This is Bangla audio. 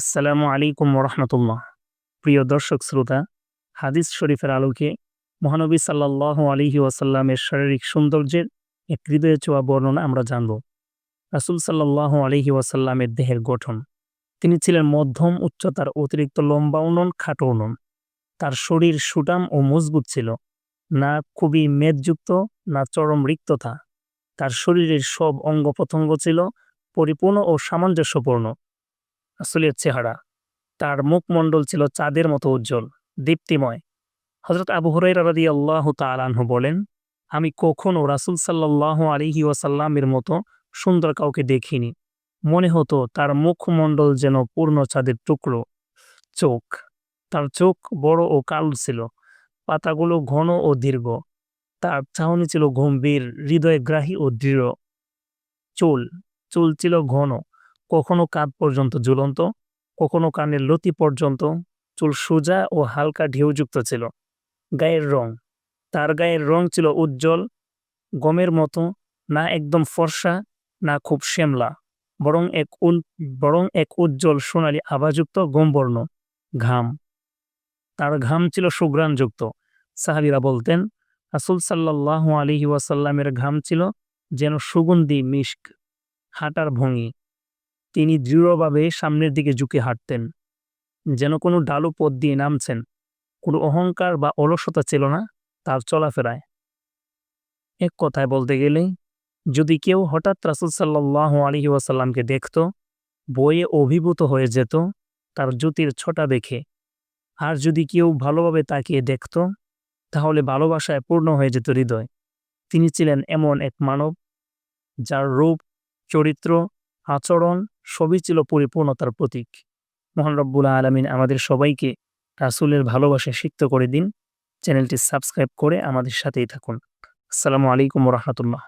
আসসালামু আলাইকুম রহমতুল্লাহ প্রিয় দর্শক শ্রোতা, হাদিস শরীফের আলোকে মহানবী সাল্লাহ আলিহি ওয়াসাল্লামের শারীরিক সৌন্দর্যের এক হৃদয়ে চোয়া বর্ণনা আমরা জানব। রাসুল সাল্লাহ আলিহি ওয়াসাল্লামের দেহের গঠন। তিনি ছিলেন মধ্যম, উচ্চতার অতিরিক্ত লম্বা উনন, খাটো উনন। তার শরীর সুটাম ও মজবুত ছিল। না খুবই মেদযুক্ত, না চরম রিক্ততা। তার শরীরের সব অঙ্গ প্রত্যঙ্গ ছিল পরিপূর্ণ ও সামঞ্জস্যপূর্ণ। রাসুলের চেহারা। তার মুখমণ্ডল ছিল চাঁদের মতো উজ্জ্বল, দীপ্তিময়। হজরত আবু হরাইরা রাদি আল্লাহ তালাহু বলেন, আমি কখনও রাসুল সাল্লাহ আলিহি ওয়াসাল্লামের মতো সুন্দর কাউকে দেখিনি। মনে হতো তার মুখমণ্ডল যেন পূর্ণ চাঁদের টুকরো। চোখ, তার চোখ বড় ও কালো ছিল, পাতাগুলো ঘন ও দীর্ঘ। তার চাহনি ছিল গম্ভীর, হৃদয়গ্রাহী ও দৃঢ়। চুল চুল ছিল ঘন। কখনো কাঁধ পর্যন্ত ঝুলন্ত, কখনো কানের লতি পর্যন্ত। চুল সোজা ও হালকা ঢেউযুক্ত ছিল। গায়ের রং, তার গায়ের রং ছিল উজ্জ্বল, গমের মতো, না একদম ফর্সা, না খুব শ্যামলা। বরং এক উল, বরং এক উজ্জ্বল সোনালি আভাযুক্ত গমবর্ণ, ঘাম। তার ঘাম ছিল সুগ্রাণযুক্ত সাহাবিরা বলতেন, রাসুল সাল্লাহ আলিহি ওয়াসাল্লামের ঘাম ছিল যেন সুগন্ধি মিস্ক হাঁটার ভঙ্গি। তিনি দৃঢ়ভাবে সামনের দিকে ঝুঁকে হাঁটতেন। যেন কোনো ডালু পথ দিয়ে নামছেন, কোনো অহংকার বা অলসতা ছিল না তার চলাফেরায়। এক কথায় বলতে গেলে যদি কেউ হঠাৎ রাসুল সাল্লাহ ওয়াসাল্লামকে দেখত, বইয়ে অভিভূত হয়ে যেত, তার জ্যোতির ছটা দেখে। আর যদি কেউ ভালোভাবে তাকিয়ে দেখত, তাহলে ভালোবাসায় পূর্ণ হয়ে যেত হৃদয়। তিনি ছিলেন এমন এক মানব, যার রূপ, চরিত্র, আচরণ সবই ছিল পরিপূর্ণতার প্রতীক। মোহান রব্বুল আলমিন আমাদের সবাইকে রাসুলের ভালোবাসা সিক্ত করে দিন। চ্যানেলটি সাবস্ক্রাইব করে আমাদের সাথেই থাকুন। আসসালামু আলাইকুম রহমতুল্লাহ।